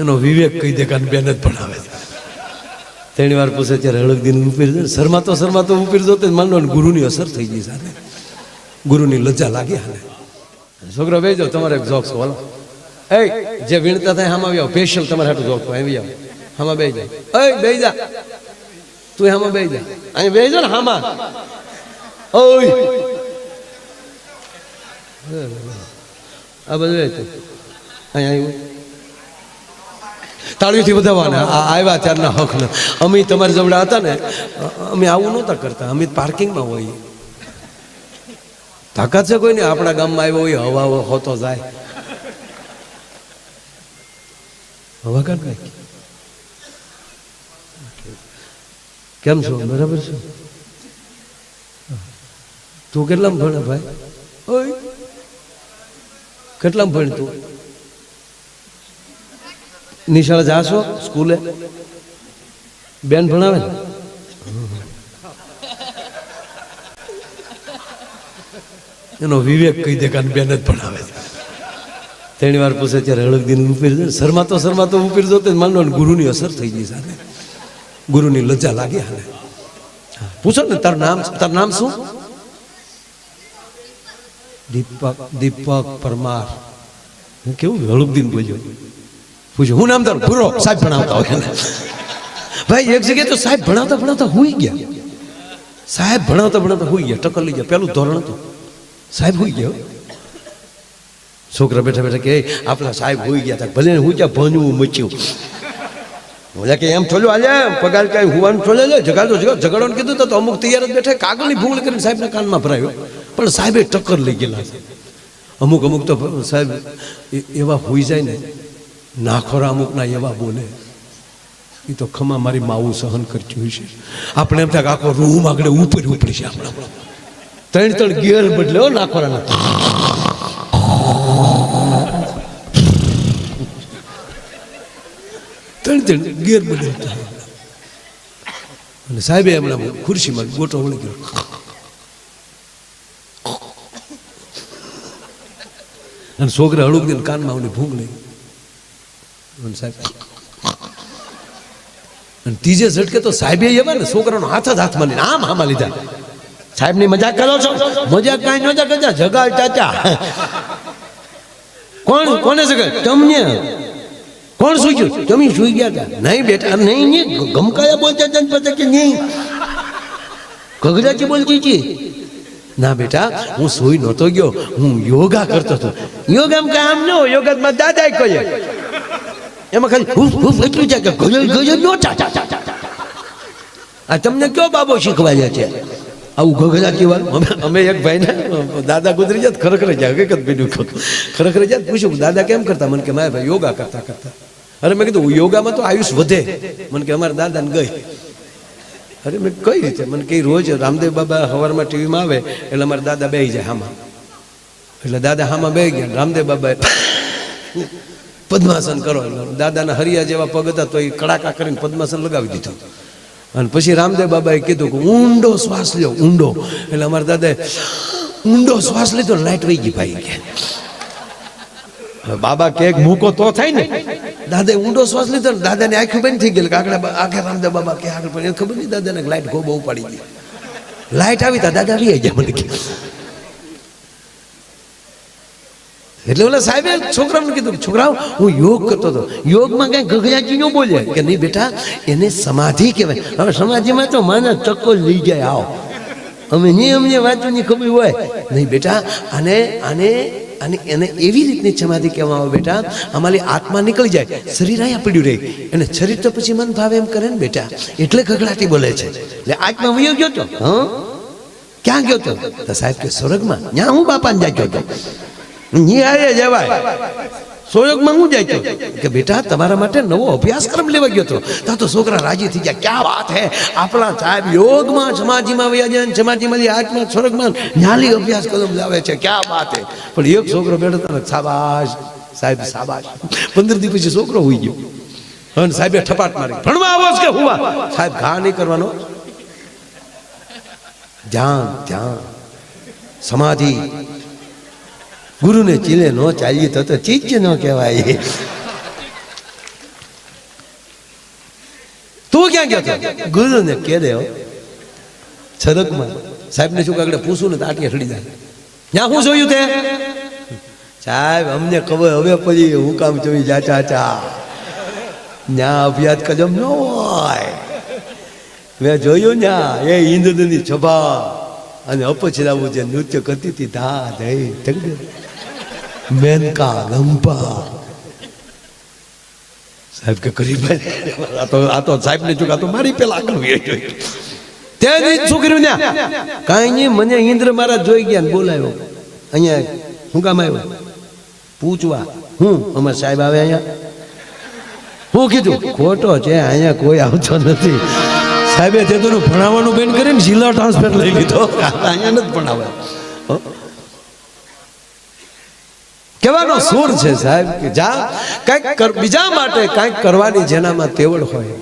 એનો વિવેક કહી દે કે બેન જ ભણાવે છે. ત્રણ વાર પૂછે ત્યારે હળગદીન ઉપીર છે. શરમાતો શરમાતો ઉપીર જોતે માનો ને ગુરુની અસર થઈ ગઈ સાથે ગુરુની લજ્જા લાગી હાલે છોકરો બેજો તમારે એક જોક્સ વાલો એ, જે વીણતા થાય હામાં આવ્યો આવો સ્પેશિયલ તમારે હાટું જોક્સ આવી આવો. હામાં બેહી જાય એ, બેહી જા. તું હામાં બેહી જા. અહીં બેહી જા ને હામાં. ઓય. આ બધું અહીંયા આવ્યું. તાળીઓથી વધાવવાના. આ આવ્યા ત્યારના હકના. અમે તમારી જવડા હતા ને, અમે આવું નહોતા કરતા. અમે પાર્કિંગમાં હોઈએ. તાકાત છે કોઈ ને આપણા ગામમાં આવ્યો હોય, હવા હોતો જાય. હવા કાઢ નાખી. કેમ છો? બરાબર છે? તું કેટલામાં ભણે ભાઈ? કેટલામાં ભણ તું? નિશાળ જાશો સ્કૂલે? બેન ભણાવે ને? એનો વિવેક કહી દે કારણ બેન જ ભણાવે ત્રણ વાર પૂછે ત્યારે હળગદીન ઉપીર છે શરમાતો શરમાતો ઉપીર જોતે માનો ગુરુની અસર થઈ ગઈ સાથે ગુરુની લજ્જા લાગી હાલે હા, પૂછો ને તારું નામ તારું નામ શું? દીપક દીપક પરમાર. કેવું હળગદીન બોલ્યો? પૂછ્યું, હું નામ તારું ભૂરો? સાહેબ ભણાવતા હોય ભાઈ, એક જગ્યાએ તો સાહેબ ભણાવતા ભણાવતા હોઈ ગયા. સાહેબ ભણાવતા ભણાવતા હોઈ ગયા. ટક્કર લઈ ગયા. પેલું ધોરણ હતું. સાહેબ હોઈ ગયો છોકરા બેઠા બેઠા કે આપણા સાહેબ હોઈ ગયા હતા ભલે હું ક્યાં ભણવું મચ્યું બોલે કે, એમ છોલ્યો આજે પગાર કાંઈ હુવાનું થોડે લે. જગાડો જગાડો. ઝઘડવાનું કીધું તો અમુક તૈયાર જ બેઠા કાગળની ભૂલ કરીને સાહેબના કાનમાં ભરાયો. પણ સાહેબે ટક્કર લઈ ગયેલા છે. અમુક અમુક તો સાહેબ એવા હોઈ જાય ને નાખોરા અમુકના એવા બોલે એ તો ખમા મારી માવું સહન કરતી હોય છે. આપણે એમ થાય આખો રૂમ આગળ ઉપર ઉપડી છે આપણે ત્રણ ત્રણ ગિયર બદલે હો નાખોરાના. ત્રણ ત્રણ ગિયર બદલતા અને સાહેબે હમણાં ખુરશીમાં ગોટો વળી ગયો. અને છોકરા હળુક દઈને કાનમાં આવને ભૂંગ લઈ. સાહેબ. ત્રીજે ઝટકે તો સાહેબે એવા ને છોકરાનો હાથ જ હાથમાં લઈને આમ આમાં લીધા. સાહેબની મજાક કરો છો? મજાક કાંઈ મજાક કરતા જગાડ ચાચા. કોણ? કોને જગાડ તમને. કોણ સુઈ ગયું? તમે સુઈ ગયા હતા નહીં બેટા નહીં નહીં. ગમકાયા બોલતા હતા પછી કે નહીં. ગગડાથી બોલતી હતી. ના બેટા, હું સુઈ નહોતો ગયો. હું યોગા કરતો હતો. યોગામાં કામ ન યોગા યોગામાં દાદા કહે એમાં ખાલી હુફ હુફ એટલું છે કે ગજલ ગજલ નો ચા ચા ચા. આ તમને કયો બાબો શીખવાડ્યા છે? આવું ગગડાતી વાત? અમે એક ભાઈને, દાદા ગુજરી જાત, ખરેખર જાય હકીકત બીજું ખરેખર જાત પૂછ્યું દાદા કેમ કરતા? મને કે, મારા ભાઈ યોગા કરતા કરતા. અરે મેં કીધું યોગામાં તો આયુષ વધે. મને કે, અમારા દાદાને ગઈ. અરે મેં કઈ રીતે? મને કે, રોજ રામદેવ બાબા સવારમાં ટીવીમાં આવે, એટલે અમારા દાદા બે જાય હામાં. એટલે દાદા હામાં બે ગયા, રામદેવ બાબા પદ્માસન કરો. દાદાના હરિયા જેવા પગ હતા તો એ કડાકા કરીને પદ્માસન લગાવી દીધું. અને પછી રામદેવ બાબાએ કીધું કે ઊંડો શ્વાસ લ્યો, ઊંડો. એટલે અમારા દાદાએ, ઊંડો શ્વાસ લીધો, લાઈટ વહી ગઈ ભાઈ કે. બાબા કેક મૂકો તો થાય ને. દાદાએ ઊંડો શ્વાસ લીધો ને દાદાની આંખો બંધ થઈ ગયેલી કે આગળ આખે રામદેવ બાબા કે આગળ પણ ખબર નહીં દાદાને લાઈટ ગો ઉપાડી પાડી ગઈ. લાઈટ આવી તા, દાદા આવી ગયા મને કે એટલે ઓલા સાહેબે છોકરાને કીધું છોકરાઓ, હું યોગ કરતો હતો. યોગમાં કઈ ગગડાજી ન બોલે? કે નહીં બેટા, એને સમાધિ કહેવાય. હવે સમાધિમાં તો માના ચક્કો લઈ જાય, આવો. અમે નહીં અમને વાંચવાની ખબર હોય. નહીં બેટા, આને આને અને એને એવી રીતની સમાધિ કહેવામાં આવે બેટા અમારી આત્મા નીકળી જાય. શરીર અહીંયા પડ્યું રહે. અને શરીર તો પછી મન ભાવે એમ કરે ને બેટા. એટલે ગગડાટી બોલે છે. એટલે આત્મા વયો ગયો તો, હા? ક્યાં ગયો તો? સાહેબ કે, સ્વર્ગમાં. ત્યાં હું બાપાને જાય ગયો તો નિહાળે જવાય. સોયોગમાં હું જાય કે બેટા, તમારા માટે નવો અભ્યાસક્રમ લેવા ગયો તો? ત્યાં તો છોકરા રાજી થઈ ગયા. ક્યાં વાત હે? આપણા સાહેબ યોગમાં, સમાધિમાં વયા જાય ને સમાધિમાં આત્મા સ્વર્ગમાં ન્યાલી અભ્યાસક્રમ લાવે છે. ક્યાં વાત હે? પણ એક છોકરો બેઠો હતો સાબાશ સાહેબ સાબાશ પંદર દિવસ છોકરો હોઈ ગયો. અને સાહેબે ઠપાટ મારી. ભણવા આવો કે હુવા? સાહેબ, ઘા નહીં કરવાનો. ધ્યાન ધ્યાન. સમાધિ ગુરુને ચીલે ન ચાલીએ તો તો ચીજ ન કહેવાય. ક્યાં ગયો હતો ગુરુને કે દે. છરકમાં. સાહેબને શું કાગડે પૂછું ને તો આટીએ ચડી જાય. ત્યાં શું જોયું તે? સાહેબ, અમને ખબર હવે પછી હું કામ જોઈ જા ચા ચા ન્યા અભ્યાસ કદમ ન હોય. મેં જોયું ન્યા, એ ઇન્દ્રની સભા અને અપછરાવું જે નૃત્ય કરતી હતી, ધા ધઈ ધગડે. મેનકા સાહેબ કે કરી આ તો આ સાહેબ ને ચૂક તો મારી પેલા વહી ગયો. તેની કાંઈ નહીં, મને ઇન્દ્ર મારા જોઈ ગયા ને બોલાવ્યો. અહીંયા હું કામ આવ્યો? પૂછવા. હું? અમાર સાહેબ આવે અહીંયા? હું કીધું, ખોટો છે, અહીંયા કોઈ આવતો નથી. સાહેબે તે તો ભણાવવાનું બેન કરીને જિલ્લા ટ્રાન્સફર લઈ લીધો. અહીંયા નથી ભણાવે હો. કહેવાનો સુર છે સાહેબ કે જા કંઈક બીજા માટે કંઈક કરવાની જેનામાં તેવડ હોય.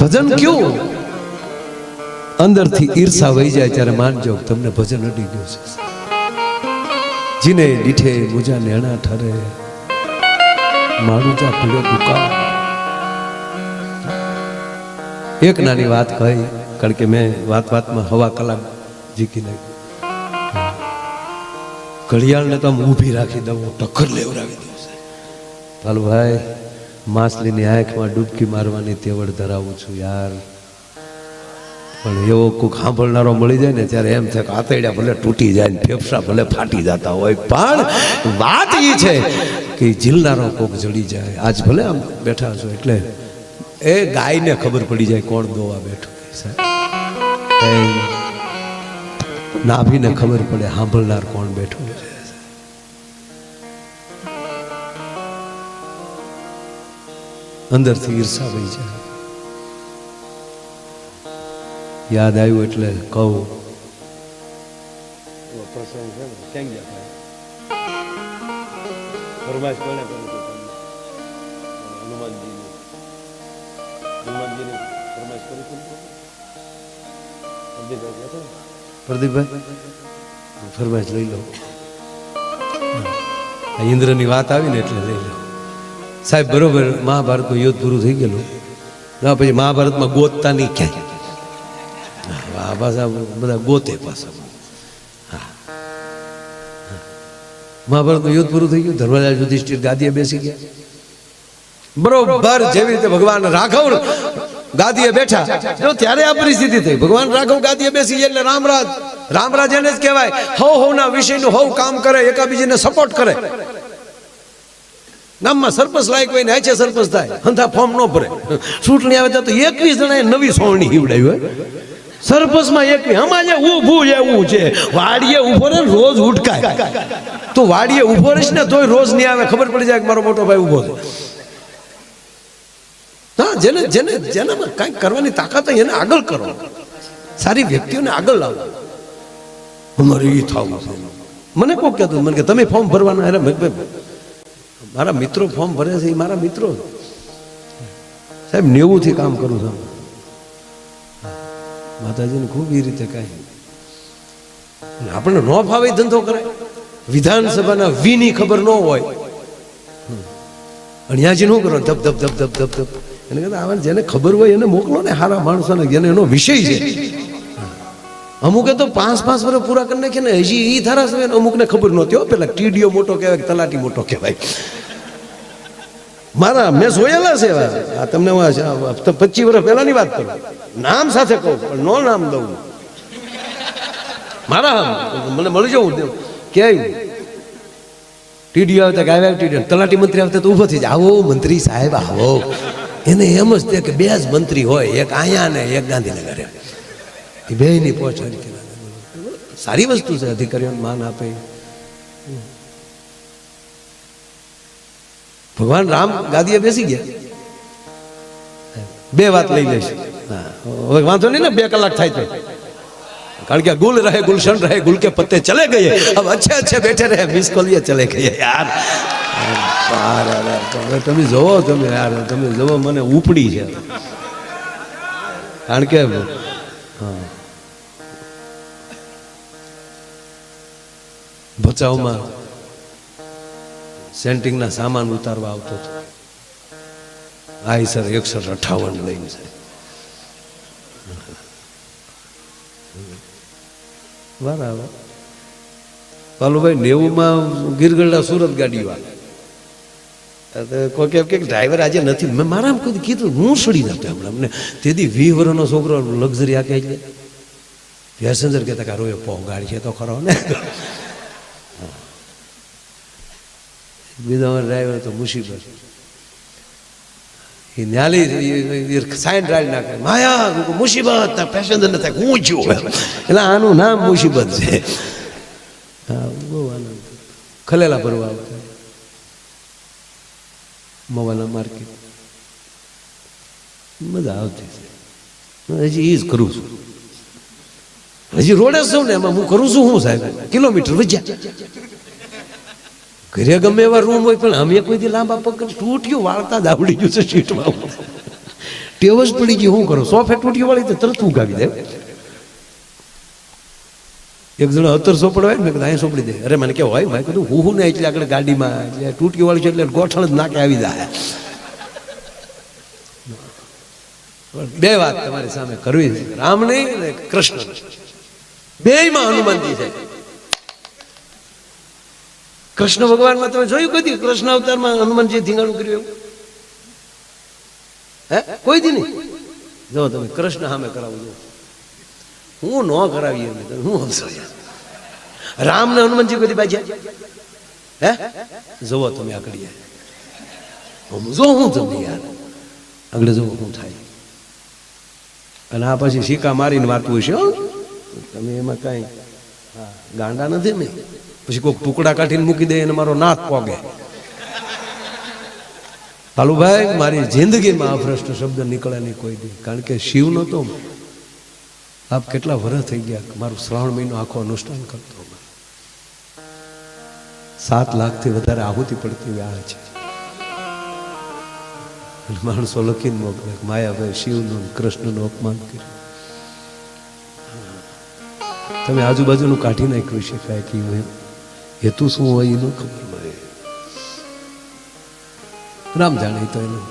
ભજન કયું? અંદરથી ઈર્ષા વહી જાય ત્યારે માનજો તમને ભજન અડી ગયું છે જીને દીઠે મુજા નેણા ઠરે. મારું જા પીળો દુકાળ. એક નાની વાત કહી, કારણ કે મેં વાત વાતમાં હવા કલાક જીકી નાખી. ઘડિયાળને તો ઊભી રાખી દઉં ટક્કર લેવડાવી દઉં ભાઈ માછલીની આંખમાં ડૂબકી મારવાની તેવડ ધરાવું છું યાર. પણ એવો કોઈક સાંભળનારો મળી જાય ને ત્યારે એમ છે કે આતરડા ભલે તૂટી જાય ને ફેફસા ભલે ફાટી જતા હોય, પણ વાત એ છે કે જીલનારો કોક જડી જાય. આજ ભલે આમ બેઠા છો એટલે એ ગાયને ખબર પડી જાય કોણ દોવા બેઠું સાહેબ. નાભીને ખબર પડે સાંભળનાર કોણ બેઠું છે. અંદરથી ઈર્ષા ભાઈ જાય યાદ આવ્યું એટલે કહું. પ્રદીપભાઈ ફરમાઈશ લઈ લો. ઇન્દ્રની વાત આવી ને એટલે લઈ લો. સાહેબ, બરોબર, મહાભારતનું યુદ્ધ પૂરું થઈ ગયેલું. ના, પછી મહાભારતમાં ગોતતા નહીં ક્યાંય. આ પાછા બધા ગોતે પાછા. મહાભારતનું યુદ્ધ પૂરું થઈ ગયું. ધર્મરાજ યુધિષ્ઠિર ગાદીએ બેસી ગયા. બરોબર, જેવી રીતે ભગવાન રાઘવ ગાદીએ બેઠા. જો ત્યારે આ પરિસ્થિતિ થઈ. ભગવાન રાઘવ ગાદીએ બેસી એટલે રામરાજ રામરાજ એને જ કહેવાય, હવ હવના વિષયનું હવ કામ કરે, એકાબીજીને સપોર્ટ કરે. ગામમાં સરપંચ લાયક હોય ને છે સરપંચ થાય. હંથા ફોર્મ ન ભરે. ચૂંટણી આવે તો એકવીસ જણાએ નવી સોવણી હિવડાવી હોય. સરપંચમાં એકવી જે ઊભું એવું છે. વાડીએ ઊભો રહે, રોજ ઉઠકાય તો વાડીએ ઊભો રહીશ ને તોય રોજ નહીં આવે. ખબર પડી જાય કે મારો મોટો ભાઈ ઊભો છે. હા, જેને જેને જેનામાં કાંઈક કરવાની તાકાત હોય એને આગળ કરો. સારી વ્યક્તિઓને આગળ લાવો. અમારે એ થવું મને કોક કહેતું, મને કે તમે ફોર્મ ભરવાના અરે મારા મિત્રો ફોર્મ ભરે છે એ મારા મિત્રો. સાહેબ નેવું થી કામ કરું છું. માતાજીને ખૂબ એ રીતે કાંઈ અને આપણને ન ફાવે ધંધો કરાય વિધાનસભાના વીની ખબર ન હોય. અણિયાજી શું કરો ધબ ધબ ધબ ધબ ધબ ધબ એને કહેતા આવે જેને ખબર હોય એને મોકલો ને સારા માણસોને, જેને એનો વિષય છે. અમુકે તો પાંચ પાંચ વર્ષ પૂરા કરી નાખે ને, હજી એ ધારાસભ્ય અમુકને ખબર નહોતી હો, પેલા ટીડીઓ મોટો કહેવાય કે તલાટી મોટો કહેવાય. મારા, મેં જોયેલા છે આ તમને પચીસ વર્ષ પહેલાની વાત કરું. નામ સાથે કહું, પણ નો નામ દઉં. મારા, મને મળી જવું ક્યાંય? ટીડીઓ આવતા કે આવ્યા ટીડીઓ. તલાટી મંત્રી આવતા તો ઊભો થઈ જાય. આવો, મંત્રી સાહેબ, આવો. એને એમ જ તે કે બે જ મંત્રી હોય, એક અહીંયા ને એક ગાંધીનગર. એ બે ની પહોંચ સારી વસ્તુ છે અધિકારીઓ માન આપે. ભગવાન રામ ગાદીએ બેસી ગયા. બે વાત લઈ લઈશ. હવે વાંધો નહીં ને, બે કલાક થાય તો. કારણ કે ગુલ રહે, ગુલશન રહે, ગુલ કે પત્તે ચલે ગઈએ હવે અચ્છે અચ્છે બેઠે રહે, મિસ કોલિયે ચલે ગઈએ યાર. તમે જોવો, તમે યાર, તમે જોવો, મને ઉપડી છે. કારણ કે ભચાઉમાં સેન્ટિંગના સામાન ઉતારવા આવતો હતો. આઈ સર એકસઠ અઠાવન લઈને છે. બરાબર. પાલુભાઈ, નેવુંમાં ગીરગઢડા સુરત ગાડી વાળા કોઈ કે કે ડ્રાઈવર આજે નથી. મેં મારા કોઈ કીધું, હું સડી નાખતો હમણાં અમને તેથી વીસ વર્ષનો છોકરો લક્ઝરી આપે છે. પેસેન્જર કહેતા કે રોય પોગાડ છે, તો ખરો ને. બીજો ડ્રાઈવર તો મુસીબત. એ ન્યાલી સાઈન ડ્રાઈવ નાખે. માયા મુસીબત પેસેન્જર ન થાય, હું છું. એટલે આનું નામ મુસીબત છે. હા, બહુ આનંદ. ખલેલા ભરવા આવતા. મોવાના માર્કેટ મજા આવતી હજી એ જ કરું છું. હજી રોડે છું ને, એમાં હું કરું છું હું સાહેબ? કિલોમીટર વજ્યા ઘરે ગમે એવા રૂમ હોય, પણ અમે કોઈ દી લાંબા પગ તૂટ્યું વાળતા જ આવડી ગયું છે સીટમાં ટેવ જ પડી ગઈ કરું? કરો સોફે તૂટ્યું વાળી તો તરત ઉગાવી દે એક જણો અત્તર સોપડવાય ને, મેં કીધું દે. અરે, મને કે હોય? મેં કીધું, હું હું ને એટલે આગળ ગાડીમાં, એટલે તૂટકી વાળી છે એટલે ગોઠણ જ નાકે આવી જાય. બે વાત તમારી સામે કરવી છે. રામ નહીં અને કૃષ્ણ બેયમાં હનુમાનજી છે. કૃષ્ણ ભગવાનમાં તમે જોયું કદી કૃષ્ણ અવતારમાં હનુમાનજી ધીંગાણું કર્યું એવું? હે? કોઈ દી નહીં? જો તમે કૃષ્ણ સામે કરાવું, જો. હું ન કરાવી એમને. હું અફસોસ રામ ને હનુમાનજી કોઈ દી બાજ્યા? હે? જુઓ તમે આગળ યાર જો હું તમને યાર. આગળ જુઓ શું થાય. અને આ પછી સિક્કા મારીને વાતું હશે, હો. તમે એમાં કાંઈ હા ગાંડા નથી ને? પછી કોઈક ટુકડા કાઢીને મૂકી દે અને મારો નાક પોગે. કાલુભાઈ મારી જિંદગીમાં આ ભ્રષ્ટ શબ્દ નીકળે નહીં કોઈ દી. કારણ કે શિવ નતો આપ કેટલા વર્ષ થઈ ગયા મારું શ્રાવણ મહિનો આખો અનુષ્ઠાન કરતો સાત લાખથી વધારે આહુતિ પડતી વ્યાળ છે. માણસો લખીને મોકલે માયાભાઈ શિવનું કૃષ્ણનું અપમાન કર્યું. તમે આજુબાજુનું કાઢી નાખ્યું છે કાંઈ કે એવું હેતુ શું હોય એનું ખબર પડે રામ જાણે તો એનું.